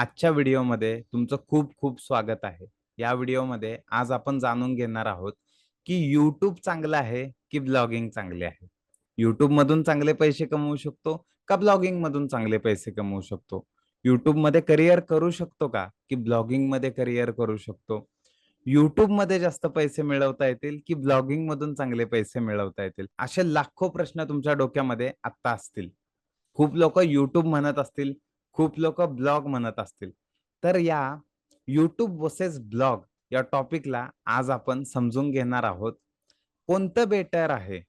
आजच्या व्हिडिओमध्ये तुमचं खूप खूप स्वागत आहे. या व्हिडिओमध्ये आज आपण जाणून घेणार आहोत, की यूट्यूब चांगलं आहे, की ब्लॉगिंग चांगले आहे? YouTubeमधून चांगले पैसे कमवू शकतो का ब्लॉगिंग मधून चांगले पैसे कमवू शकतो? YouTubeमध्ये करियर करू शकतो का? की ब्लॉगिंगमध्ये करियर करू शकतो? YouTubeमध्ये जास्त पैसे मिळवता येतील, की ब्लॉगिंग मधून चांगले पैसे मिळवता येतील? असे लाखो प्रश्न तुमच्या डोक्यामध्ये आत्ता असतील. खूप लोक युट्यूब म्हणत असतील, खूप लोक ब्लॉग म्हणत असतील. तर या युट्यूब वर्सेस ब्लॉग या टॉपिकला आज आपण समजून घेणार आहोत. कोणतं बेटर आहे?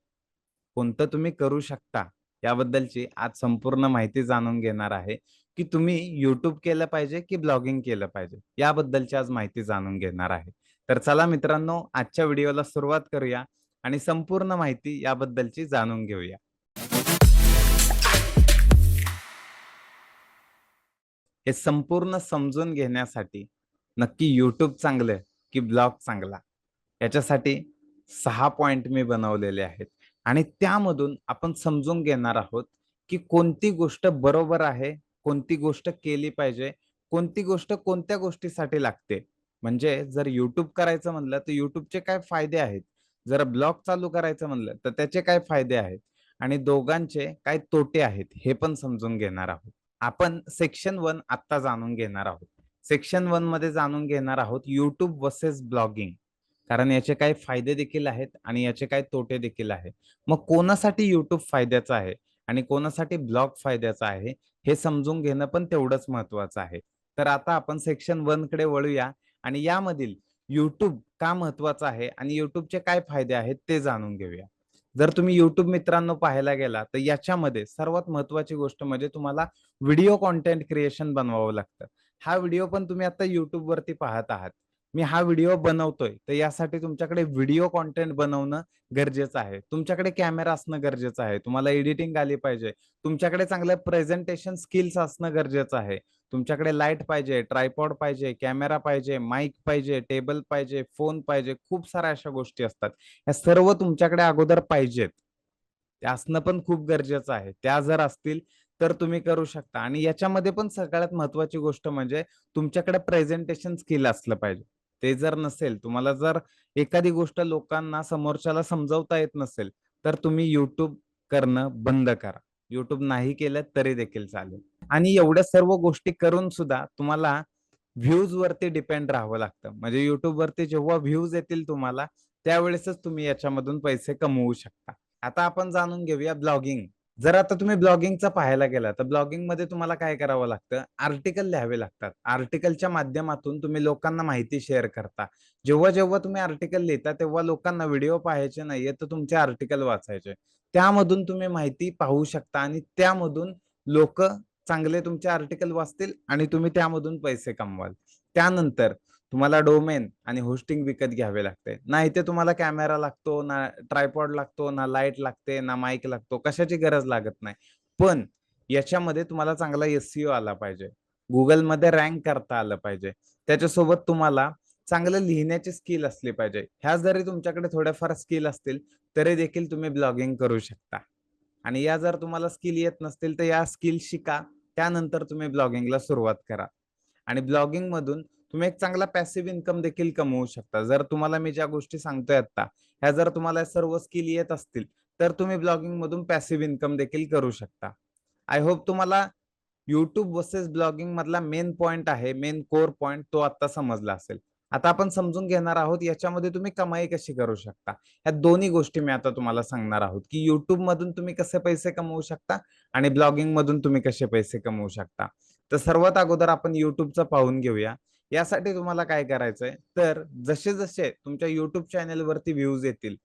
कोणतं तुम्ही करू शकता? याबद्दलची आज संपूर्ण माहिती जाणून घेणार आहे, की तुम्ही युट्यूब केलं पाहिजे, की ब्लॉगिंग केलं पाहिजे? याबद्दलची आज माहिती जाणून घेणार आहे. तर चला मित्रांनो, आजच्या व्हिडिओला सुरुवात करूया आणि संपूर्ण माहिती याबद्दलची जाणून घेऊया. हे संपूर्ण समजून घेण्यासाठी नक्की यूट्यूब चांगलं की ब्लॉग चांगला? याच्यासाठी सहा पॉइंट मी बनवलेले आहेत आणि त्यामधून आपण समजून घेणार आहोत, की कोणती गोष्ट बरोबर आहे, कोणती गोष्ट केली पाहिजे, कोणती गोष्ट कोणत्या गोष्टीसाठी लागते. म्हणजे जर युट्यूब करायचं म्हणलं, तर युट्यूबचे काय फायदे आहेत? जर ब्लॉग चालू करायचं म्हणलं, तर त्याचे काय फायदे आहेत? आणि दोघांचे काय तोटे आहेत? हे पण समजून घेणार आहोत. आपण सेक्शन वन आत्ता जाणून घेणार आहोत. सेक्शन वनमध्ये जाणून घेणार आहोत युट्यूब वर्सेस ब्लॉगिंग. कारण याचे काही फायदे देखील आहेत आणि याचे काही तोटे देखील आहेत. मग कोणासाठी युट्यूब फायद्याचं आहे आणि कोणासाठी ब्लॉग फायद्याचा आहे, हे समजून घेणं पण तेवढंच महत्वाचं आहे. तर आता आपण सेक्शन वनकडे वळूया आणि यामधील युट्यूब का महत्वाचं आहे आणि युट्यूबचे काय फायदे आहेत ते जाणून घेऊया. जर तुम्ही युट्यूब मित्रांनो पाहायला गेला, तर याच्यामध्ये सर्वात महत्त्वाची गोष्ट म्हणजे तुम्हाला व्हिडिओ कॉन्टेंट क्रिएशन बनवावं लागतं. हा व्हिडिओ पण तुम्ही आता युट्यूबवरती पाहत आहात. मी हा व्हिडिओ बनवतोय, तर यासाठी तुमच्याकडे व्हिडिओ कॉन्टेंट बनवणं गरजेचं आहे. तुमच्याकडे कॅमेरा असणं गरजेचं आहे. तुम्हाला एडिटिंग आली पाहिजे. तुमच्याकडे चांगलं प्रेझेंटेशन स्किल्स असणं गरजेचं आहे. तुमच्याकडे लाइट पाहिजे, ट्रायपॉड पाहिजे, कॅमेरा पाहिजे, माईक पाहिजे, टेबल पाहिजे, फोन पाहिजे. खूप साऱ्या अशा गोष्टी असतात. या सर्व तुमच्याकडे अगोदर पाहिजेत. ते असणं पण खूप गरजेचं आहे. त्या जर असतील, तर तुम्ही करू शकता आणि याच्यामध्ये पण सगळ्यात महत्त्वाची गोष्ट म्हणजे तुमच्याकडे प्रेझेंटेशन स्किल असलं पाहिजे. ते जर नसेल, तुम्हाला जर एखादी गोष्ट लोकांना समोरच्याला समजवता येत नसेल, तर तुम्ही युट्यूब करणं बंद करा. युट्यूब नाही केलं तरी देखील चालेल. आणि एवढ्या सर्व गोष्टी करून सुद्धा तुम्हाला व्ह्यूज वरती डिपेंड राहावं लागतं. म्हणजे YouTubeवरती जेव्हा व्ह्यूज येतील तुम्हाला, त्यावेळेसच तुम्ही याच्यामधून पैसे कमवू शकता. आता आपण जाणून घेऊया ब्लॉगिंग. जर आता तुम्ही ब्लॉगिंगचा पाहायला गेला, तर ब्लॉगिंगमध्ये तुम्हाला काय करावं लागतं? आर्टिकल लिहावे लागतात. आर्टिकलच्या माध्यमातून तुम्ही लोकांना माहिती शेअर करता. जेव्हा-जेव्हा तुम्ही आर्टिकल लिहिता, तेव्हा लोकांना व्हिडिओ पाहायचे नाहीये, तर तुमचे आर्टिकल वाचायचे. त्यामधून तुम्ही माहिती पाहू शकता आणि त्यामधून लोक चांगले तुमचे आर्टिकल वाचतील आणि तुम्ही त्यामधून पैसे कमवाल. त्यानंतर तुम्हाला डोमेन आणि होस्टिंग विकत घ्यावे लागते. ना इथे तुम्हाला कॅमेरा लागतो, ना ट्रायपॉड लागतो, ना लाइट लागते, ना माईक लागतो. कशाची गरज लागत नाही. पण याच्यामध्ये तुम्हाला चांगला एसयू आला पाहिजे. गुगलमध्ये रँक करता आलं पाहिजे. त्याच्यासोबत तुम्हाला चांगलं लिहिण्याची स्किल असली पाहिजे. ह्या जरी तुमच्याकडे थोड्याफार स्किल असतील, तरी देखील तुम्ही ब्लॉगिंग करू शकता. आणि या जर तुम्हाला स्किल येत नसतील, तर या स्किल शिका. त्यानंतर तुम्ही ब्लॉगिंगला सुरुवात करा. आणि ब्लॉगिंग मधून तुम्ही एक चांगला पॅसिव्ह इन्कम देखील कमवू शकता. जर तुम्हाला मी ज्या गोष्टी सांगतोय आता ह्या जर तुम्हाला सर्व स्किल येत असतील, तर तुम्ही ब्लॉगिंग मधून पॅसिव्ह इन्कम देखील करू शकता. आय होप तुम्हाला युट्यूब वर्सेस ब्लॉगिंग मधला मेन पॉइंट आहे, मेन कोर पॉइंट तो आता समजला असेल. आता आपण समजून घेणार आहोत याच्यामध्ये तुम्ही कमाई कशी करू शकता. ह्या दोन्ही गोष्टी मी आता तुम्हाला सांगणार आहोत, की YouTubeमधून तुम्ही कसे पैसे कमवू शकता आणि ब्लॉगिंग मधून तुम्ही कसे पैसे कमवू शकता. तर सर्वात अगोदर आपण युट्यूबचं पाहून घेऊया. यासाठी तुम्हाला काय करायचंय, तर जसे-जसे तुमच्या YouTube चॅनेलवरती व्ह्यूज येतील,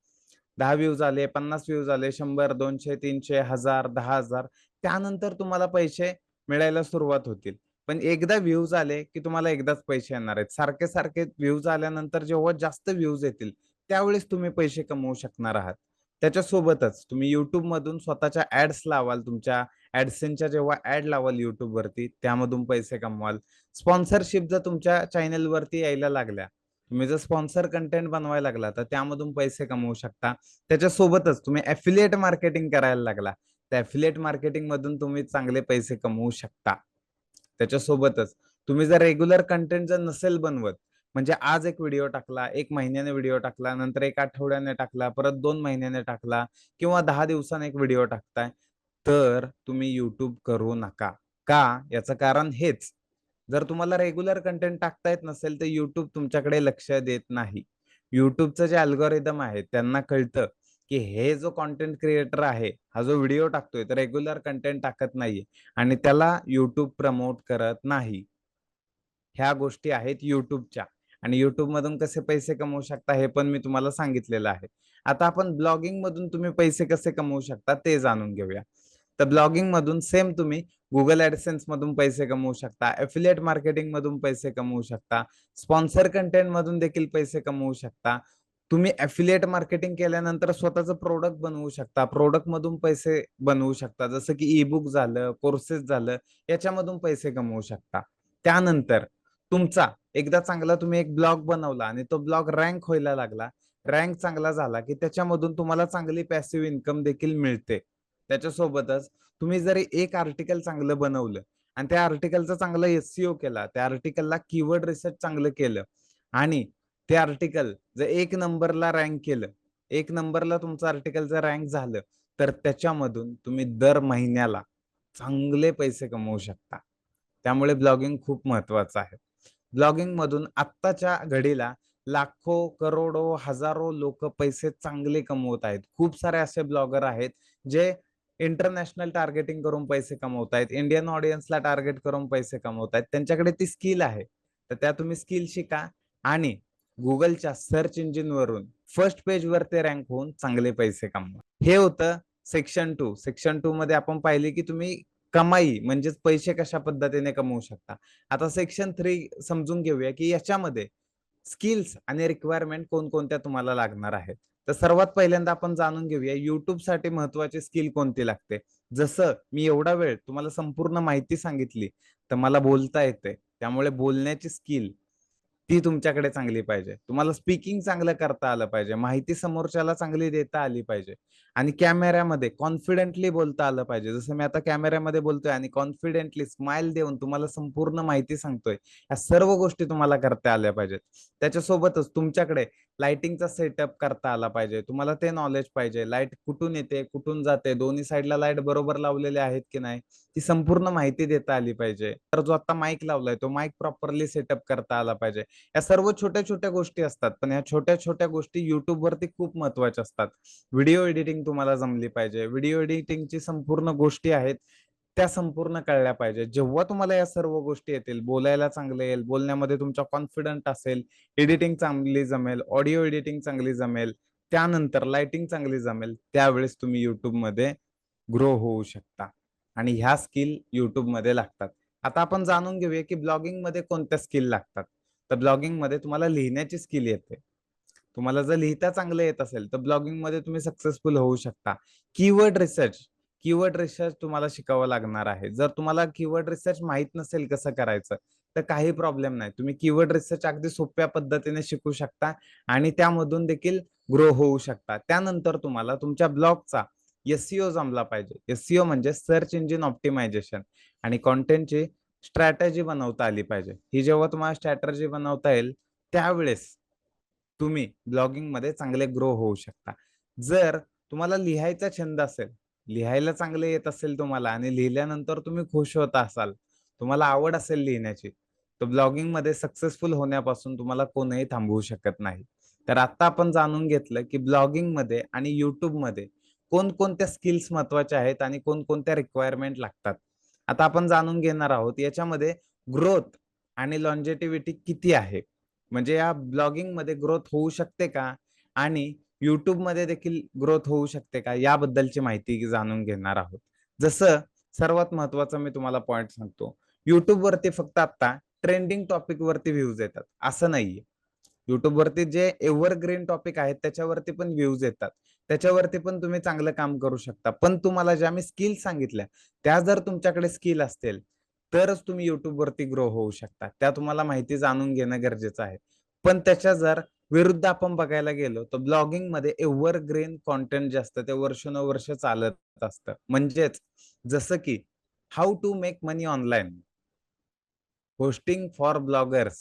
दहा व्ह्यूज आले, 50 व्ह्यूज आले, शंभर दोनशे तीनशे हजार दहा हजार त्यानंतर तुम्हाला पैसे मिळायला सुरुवात होतील. पण एकदा व्ह्यूज आले, की तुम्हाला एकदाच पैसे येणार आहेत. सारखे-सारखे व्ह्यूज आल्यानंतर जेव्हा जास्त व्ह्यूज येतील, त्यावेळेस तुम्ही पैसे कमवू शकणार आहात. त्याच्यासोबतच तुम्ही युट्यूबमधून स्वतःच्या ऍड्स लावाल. तुमच्या ऍडसेनच्या जेव्हा ऍड लावाल युट्यूबवरती त्यामधून पैसे कमवाल. स्पॉन्सरशिप जर तुमच्या चॅनेलवरती यायला लागल्या, तुम्ही जर स्पॉन्सर कंटेंट बनवायला लागला, तर त्यामधून पैसे कमवू शकता. त्याच्यासोबतच तुम्ही ऍफिलिएट मार्केटिंग करायला लागला, तर मार्केटिंग मधून तुम्ही चांगले पैसे कमवू शकता. त्याच्यासोबतच तुम्ही जर रेग्युलर कंटेंट जर नसेल बनवत म्हणजे आज एक व्हिडिओ टाकला एक महिन्याने व्हिडिओ टाकला नंतर एक आठवड्याने टाकला परत दोन महिन्याने टाकला किंवा दहा दिवसाने एक व्हिडिओ टाकताय तर तुम्ही युट्यूब करू नका. का? याचं कारण हेच. जर तुम्हाला रेग्युलर कंटेंट टाकता येत नसेल तर युट्यूब तुमच्याकडे लक्ष देत नाही. युट्यूबचं जे अल्गोरिदम आहे त्यांना कळतं की हे जो कॉन्टेंट क्रिएटर आहे हा जो व्हिडिओ टाकतोय तर रेग्युलर कंटेंट टाकत नाहीये आणि त्याला युट्यूब प्रमोट करत नाही. ह्या गोष्टी आहेत युट्यूबच्या आणि युट्यूब मधून कसे पैसे कमवू शकता हे पण मी तुम्हाला सांगितलेलं आहे. आता आपण ब्लॉगिंग मधून तुम्ही पैसे कसे कमवू शकता ते जाणून घेऊया. तर ब्लॉगिंग मधून सेम तुम्ही गुगल ऍडसेन्स मधून पैसे कमवू शकता एफिलिएट मार्केटिंग मधून पैसे कमवू शकता स्पॉन्सर कंटेंट मधून देखील पैसे कमवू शकता. तुम्ही एफिलिएट मार्केटिंग केल्यानंतर स्वतःचं प्रोडक्ट बनवू शकता प्रोडक्ट मधून पैसे बनवू शकता जसं की ई बुक झालं कोर्सेस झालं याच्यामधून पैसे कमवू शकता. त्यानंतर तुमचा एकदा चांगला तुम्ही एक ब्लॉग बनवला आणि तो ब्लॉग रँक व्हायला लागला. रँक चांगला झाला की त्याच्यामधून तुम्हाला चांगली पॅसिव्ह इन्कम देखील मिळते. त्याच्यासोबतच तुम्ही जरी एक आर्टिकल चांगलं बनवलं आणि त्या आर्टिकलचा चांगला एससीओ केला त्या आर्टिकलला कीवर्ड रिसर्च चांगलं केलं आणि ते आर्टिकल जर एक नंबरला रँक केलं एक नंबरला तुमचं आर्टिकल जर रँक झालं तर त्याच्यामधून तुम्ही दर महिन्याला चांगले पैसे कमवू शकता. त्यामुळे ब्लॉगिंग खूप महत्वाचं आहे. ब्लॉगिंग मधून आत्ताच्या घडीला लाखो करोडो हजारो लोक पैसे चांगले कमवत आहेत. खूप सारे असे ब्लॉगर आहेत जे इंटरनॅशनल टार्गेटिंग करून पैसे कमवत आहेत इंडियन ऑडियन्सला टार्गेट करून पैसे कमवत आहेत. त्यांच्याकडे ती स्किल आहे. तर त्या तुम्ही स्किल शिका आणि गुगलच्या सर्च इंजिन वरून फर्स्ट पेज वर ते रँक होऊन चांगले पैसे कमवा. हे होतं सेक्शन टू. सेक्शन टू मध्ये आपण पाहिले की तुम्ही कमाई म्हणजेच पैसे कशा पद्धतीने कमवू शकता? आता सेक्शन थ्री समजून घेऊया की याच्यामध्ये स्किल्स आणि रिक्वायरमेंट कोणकोणत्या तुम्हाला लागणार आहेत? तर सर्वात पहिल्यांदा आपण जाणून घेऊया युट्यूबसाठी महत्वाची स्किल कोणती लागते? जसं मी एवढा वेळ तुम्हाला संपूर्ण माहिती सांगितली तर मला बोलता येते. त्यामुळे बोलण्याची स्किल ती तुमच्याकडे चांगली पाहिजे. तुम्हाला स्पीकिंग चांगलं करता आलं पाहिजे. माहिती समोरच्याला चांगली देता आली पाहिजे. आणि कॅमेऱ्यामध्ये कॉन्फिडेंटली बोलता आलं पाहिजे. जसं मी आता कॅमेऱ्यामध्ये बोलतोय आणि कॉन्फिडेंटली स्माइल देऊन तुम्हाला संपूर्ण माहिती सांगतोय. या सर्व गोष्टी तुम्हाला करता आल्या पाहिजेत. त्याच्यासोबतच तुमच्याकडे लाइटिंगचा सेटअप करता आला पाहिजे. तुम्हाला ते नॉलेज पाहिजे. लाइट कुठून येते कुठून जाते दोन्ही साईडला लाइट बरोबर लावलेले आहेत की नाही ती संपूर्ण माहिती देता आली पाहिजे. तर जो आता माईक लावलाय तो माईक प्रॉपरली सेटअप करता आला पाहिजे. या सर्व छोट्या छोट्या गोष्टी असतात पण या छोट्या छोट्या गोष्टी युट्यूब वरती खूप महत्त्वाच्या असतात. व्हिडिओ एडिटिंग तुम्हाला जमली पाहिजे. व्हिडिओ एडिटिंगची संपूर्ण गोष्टी आहेत त्या संपूर्ण कळल्या पाहिजे. जेव्हा तुम्हाला या सर्व गोष्टी येतील बोलायला चांगलं येईल बोलण्यामध्ये तुमचा कॉन्फिडंट असेल एडिटिंग चांगली जमेल ऑडिओ एडिटिंग चांगली जमेल त्यानंतर लाइटिंग चांगली जमेल त्यावेळेस तुम्ही युट्यूबमध्ये ग्रो होऊ शकता. आणि ह्या स्किल युट्यूबमध्ये लागतात. आता आपण जाणून घेऊया की ब्लॉगिंगमध्ये कोणत्या स्किल लागतात. तर ब्लॉगिंगमध्ये तुम्हाला लिहिण्याची स्किल येते. तुम्हाला जर लिहिता चांगलं येत असेल तर ब्लॉगिंगमध्ये तुम्ही सक्सेसफुल होऊ शकता. कीवर्ड रिसर्च कीवर्ड रिसर्च तुम्हाला शिकावं लागणार आहे. जर तुम्हाला कीवर्ड रिसर्च माहीत नसेल कसं करायचं तर काही प्रॉब्लेम नाही. तुम्ही कीवर्ड रिसर्च अगदी सोप्या पद्धतीने शिकू शकता आणि त्यामधून देखील ग्रो होऊ शकता. त्यानंतर तुम्हाला तुमच्या ब्लॉगचा एससीओ जमला पाहिजे. एससीओ म्हणजे सर्च इंजिन ऑप्टिमायझेशन आणि कॉन्टेंटची स्ट्रॅटजी बनवता आली पाहिजे. ही जेव्हा तुम्हाला स्ट्रॅटर्जी बनवता येईल त्यावेळेस तुम्ही ब्लॉगिंगमध्ये चांगले ग्रो होऊ शकता. जर तुम्हाला लिहायचा छंद असेल लिहायला चांगले येत असेल तुम्हाला आणि लिहिल्यानंतर तुम्ही खुश होत असाल तुम्हाला आवड असेल लिहिण्याची तर ब्लॉगिंगमध्ये सक्सेसफुल होण्यापासून तुम्हाला कोणही थांबवू शकत नाही. तर आता आपण जाणून घेतलं की ब्लॉगिंगमध्ये आणि युट्यूबमध्ये कोणकोणत्या स्किल्स महत्त्वाच्या आहेत आणि कोणकोणत्या रिक्वायरमेंट लागतात. आता आपण जाणून घेणार आहोत याच्यामध्ये ग्रोथ आणि लॉन्जेटिव्हिटी किती आहे. म्हणजे या ब्लॉगिंगमध्ये ग्रोथ होऊ शकते का? आणि युट्यूबमध्ये देखील ग्रोथ होऊ शकते का? याबद्दलची माहिती जाणून घेणार आहोत. जसं सर्वात महत्वाचं मी तुम्हाला पॉइंट सांगतो. युट्यूब वरती फक्त आता ट्रेंडिंग टॉपिक वरती व्ह्यूज येतात. असं नाहीये. युट्यूब वरती जे एव्हरग्रीन टॉपिक आहेत त्याच्यावरती पण व्ह्यूज येतात. त्याच्यावरती पण तुम्ही चांगलं काम करू शकता. पण तुम्हाला ज्या मी स्किल सांगितल्या त्या जर तुमच्याकडे स्किल असतील तरच तुम्ही युट्यूब वरती ग्रो होऊ शकता. त्या तुम्हाला माहिती जाणून घेणं गरजेचं आहे. पण त्याच्या जर विरुद्ध आपण बघायला गेलो तर ब्लॉगिंगमध्ये एव्हरग्रीन कॉन्टेंट जे असतं ते वर्षानुवर्ष चालत असतं. म्हणजेच जसं की how to make money online hosting for bloggers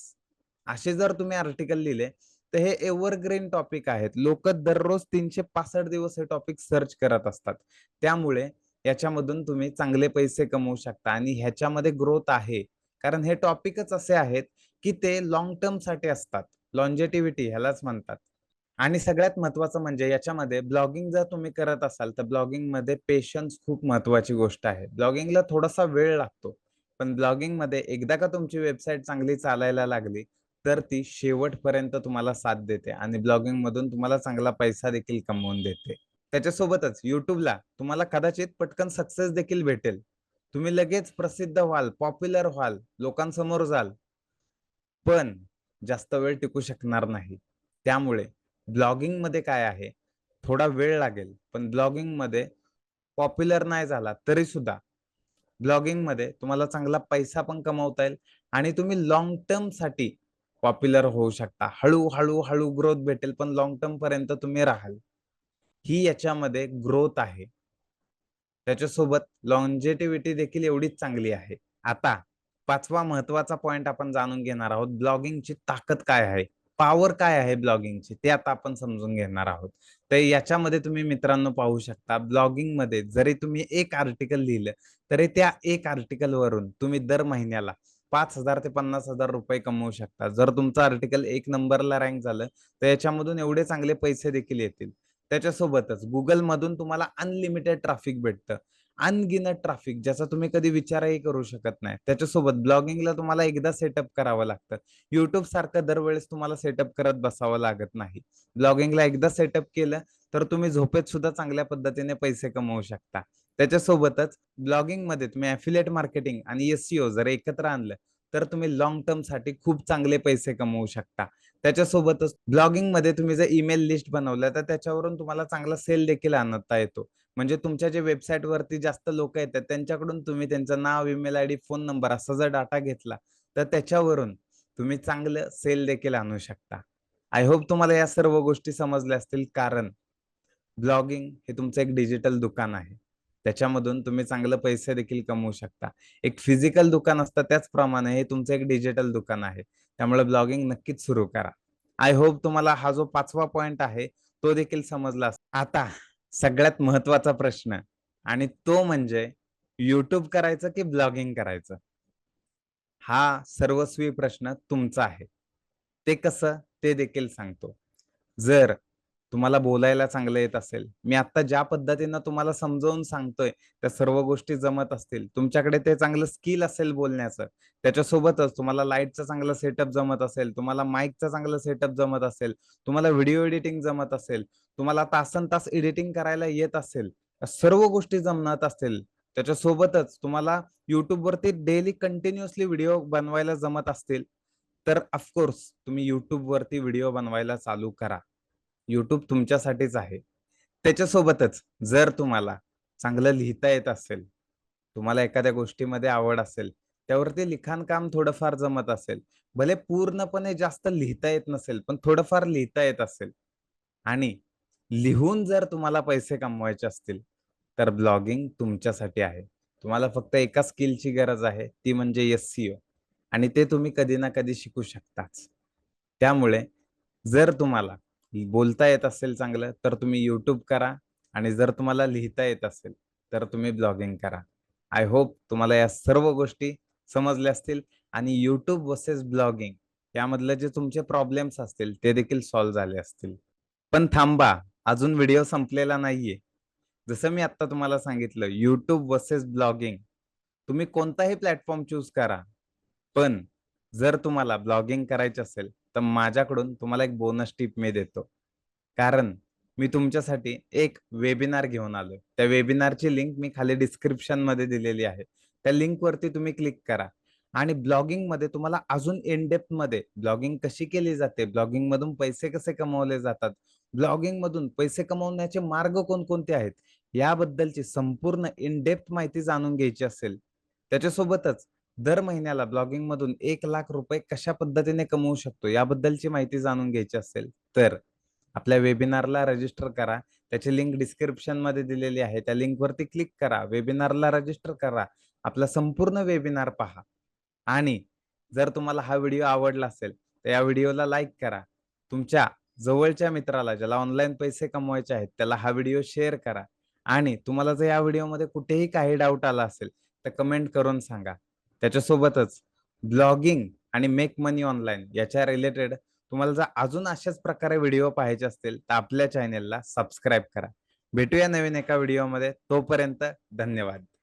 असे जर तुम्ही आर्टिकल लिहिले तर हे एव्हरग्रीन टॉपिक आहेत. लोक दररोज तीनशे पासष्ट दिवस हे टॉपिक सर्च करत असतात. त्यामुळे याच्यामधून तुम्ही चांगले पैसे कमवू शकता आणि ह्याच्यामध्ये ग्रोथ आहे. कारण हे टॉपिकच असे आहेत की ते लॉंग टर्मसाठी असतात. लॉन्जेटिव्हिटी ह्यालाच म्हणतात. आणि सगळ्यात महत्वाचं म्हणजे याच्यामध्ये ब्लॉगिंग जर तुम्ही करत असाल तर ब्लॉगिंगमध्ये पेशन्स खूप महत्वाची गोष्ट आहे. ब्लॉगिंगला थोडासा वेळ लागतो. पण ब्लॉगिंगमध्ये एकदा का तुमची वेबसाईट चांगली चालायला लागली तर ती शेवटपर्यंत तुम्हाला साथ देते आणि ब्लॉगिंग मधून तुम्हाला चांगला पैसा देखील कमवून देते. त्याच्यासोबतच युट्यूबला तुम्हाला कदाचित पटकन सक्सेस देखील भेटेल. तुम्ही लगेच प्रसिद्ध व्हाल पॉप्युलर व्हाल लोकांसमोर जाल पण जास्त वेळ टिकू शकणार नाही. त्यामुळे ब्लॉगिंगमध्ये काय आहे? थोडा वेळ लागेल पण ब्लॉगिंगमध्ये पॉप्युलर नाही झाला तरी सुद्धा ब्लॉगिंगमध्ये तुम्हाला चांगला पैसा पण कमवता येईल आणि तुम्ही लॉंग टर्मसाठी पॉप्युलर होऊ शकता. हळूहळू हळू हळू ग्रोथ भेटेल पण लॉंग टर्म पर्यंत तुम्ही राहाल. ही याच्यामध्ये ग्रोथ आहे. त्याच्यासोबत लॉन्जेटिव्हिटी देखील एवढीच चांगली आहे. आता पाचवा महत्त्वाचा पॉइंट आपण जाणून घेणार आहोत ब्लॉगिंगची ताकद काय आहे? पॉवर काय आहे ब्लॉगिंगची ते आता आपण समजून घेणार आहोत. तर याच्यामध्ये तुम्ही मित्रांनो पाहू शकता ब्लॉगिंगमध्ये जरी तुम्ही एक आर्टिकल लिहिलं तरी त्या एक आर्टिकल वरून तुम्ही दर महिन्याला पाच हजार ते पन्नास हजार रुपये कमवू शकता. जर तुमचं आर्टिकल एक नंबरला रँक झालं तर याच्यामधून एवढे चांगले पैसे देखील येतील. त्याच्यासोबतच गुगल मधून तुम्हाला अनलिमिटेड ट्रॅफिक भेटतं. अनगिनत ट्राफिक ज्याचा तुम्ही कधी विचारही करू शकत नाही. त्याच्यासोबत ब्लॉगिंगला तुम्हाला एकदा सेटअप करावं लागतं. युट्यूब सारखं दरवेळेस तुम्हाला सेटअप करत बसावं लागत नाही. ब्लॉगिंगला एकदा सेटअप केलं तर तुम्ही झोपेत सुद्धा चांगल्या पद्धतीने पैसे कमवू शकता. त्याच्यासोबतच ब्लॉगिंगमध्ये तुम्ही अफिलेट मार्केटिंग आणि एससीओ जर एकत्र आणलं तर तुम्ही लॉंग टर्मसाठी खूप चांगले पैसे कमवू शकता. त्याच्यासोबतच ब्लॉगिंगमध्ये तुम्ही जर ईमेल लिस्ट बनवलं तर त्याच्यावरून तुम्हाला चांगला सेल देखील आणता येतो. म्हणजे तुमच्या जे वेबसाईट वरती जास्त लोक येतात त्यांच्याकडून तुम्ही त्यांचं नाव email I D phone number असा जर डाटा घेतला तर त्याच्यावरून तुम्ही चांगलं सेल देखील आणू शकता. आय होप तुम्हाला या सर्व गोष्टी समजल्या असतील कारण ब्लॉगिंग हे तुमचं एक डिजिटल दुकान आहे. त्याच्यामधून तुम्ही चांगलं पैसे देखील कमवू शकता. एक फिजिकल दुकान असतं त्याचप्रमाणे हे तुमचं एक डिजिटल दुकान आहे. त्यामुळे ब्लॉगिंग नक्कीच सुरू करा. आय होप तुम्हाला हा जो पाचवा पॉइंट आहे तो देखील समजला आता सगळ्यात महत्त्वाचा प्रश्न आणि तो म्हणजे युट्यूब करायचं की ब्लॉगिंग करायचं? हा सर्वस्वी प्रश्न तुमचा आहे. ते कसं? ते देखील सांगतो. जर तुम्हाला बोलायला चांगलं येत असेल. मी आता ज्या पद्धतीनं तुम्हाला समजावून सांगतोय त्या सर्व गोष्टी जमत असतील. तुमच्याकडे ते चांगलं स्किल असेल बोलण्याचं त्याच्यासोबतच तुम्हाला लाईटचं चांगलं सेटअप जमत असेल तुम्हाला माईकचं चांगलं सेटअप जमत असेल तुम्हाला व्हिडिओ एडिटिंग जमत असेल तुम्हाला तासन तास एडिटिंग करायला येत असेल सर्व गोष्टी जमत असतील. त्याच्यासोबतच तुम्हाला युट्यूबवरती डेली कंटिन्युअसली व्हिडिओ बनवायला जमत असतील. तर ऑफकोर्स तुम्ही युट्यूबवरती व्हिडिओ बनवायला चालू करा. युट्यूब तुमच्यासाठीच आहे. त्याच्यासोबतच जर तुम्हाला चांगलं लिहिता येत असेल तुम्हाला एखाद्या गोष्टीमध्ये आवड असेल त्यावरती लिखाण काम थोडंफार जमत असेल भले पूर्णपणे जास्त लिहिता येत नसेल पण थोडंफार लिहिता येत असेल आणि लिहून जर तुम्हाला पैसे कमवायचे असतील तर ब्लॉगिंग तुमच्यासाठी आहे. तुम्हाला फक्त एका स्किलची गरज आहे ती म्हणजे एस आणि ते तुम्ही कधी ना कधी शिकू शकताच. त्यामुळे जर तुम्हाला बोलता येत असेल चांगलं तर तुम्ही युट्यूब करा आणि जर तुम्हाला लिहिता येत असेल तर तुम्ही ब्लॉगिंग करा. आय होप तुम्हाला या सर्व गोष्टी समजल्या असतील आणि युट्यूब वर्सेस ब्लॉगिंग यामधले जे तुमचे प्रॉब्लेम्स असतील ते देखील सॉल्व्ह झाले असतील. पण थांबा अजून व्हिडिओ संपलेला नाहीये. जसं मी आता तुम्हाला सांगितलं युट्यूब वर्सेस ब्लॉगिंग तुम्ही कोणताही प्लॅटफॉर्म चूज करा. पण जर तुम्हाला ब्लॉगिंग करायचे असेल तर माझ्याकडून तुम्हाला एक बोनस टिप मी देतो. कारण मी तुमच्यासाठी एक वेबिनार घेऊन आलोय. त्या वेबिनारची लिंक मी खाली डिस्क्रिप्शनमध्ये दिलेली आहे. त्या लिंक वरती तुम्ही क्लिक करा. आणि ब्लॉगिंगमध्ये तुम्हाला अजून इनडेप्थमध्ये ब्लॉगिंग कशी केली जाते ब्लॉगिंग मधून पैसे कसे कमवले जातात ब्लॉगिंग मधून पैसे कमवण्याचे मार्ग कोणकोणते आहेत याबद्दलची संपूर्ण इनडेप्थ माहिती जाणून घ्यायची असेल त्याच्यासोबतच दर महिन्याला ब्लॉगिंग मधून एक लाख रुपये कशा पद्धतीने कमवू शकतो याबद्दलची माहिती जाणून घ्यायची असेल तर आपल्या वेबिनारला रजिस्टर करा. त्याची लिंक डिस्क्रिप्शनमध्ये दिलेली आहे. त्या लिंक वरती क्लिक करा. वेबिनारला रजिस्टर करा. आपला संपूर्ण वेबिनार पहा. आणि जर तुम्हाला हा व्हिडिओ आवडला असेल तर या व्हिडिओला लाईक करा. तुमच्या जवळच्या मित्राला ज्याला ऑनलाईन पैसे कमवायचे आहेत त्याला हा व्हिडिओ शेअर करा. आणि तुम्हाला जर या व्हिडिओमध्ये कुठेही काही डाऊट आला असेल तर कमेंट करून सांगा. त्याच्यासोबतच ब्लॉगिंग आणि मेक मनी ऑनलाईन याच्या रिलेटेड तुम्हाला जर अजून अशाच प्रकारे व्हिडिओ पाहायचे असतील तर आपल्या चॅनेलला सबस्क्राईब करा. भेटूया नवीन एका व्हिडिओमध्ये. तोपर्यंत धन्यवाद.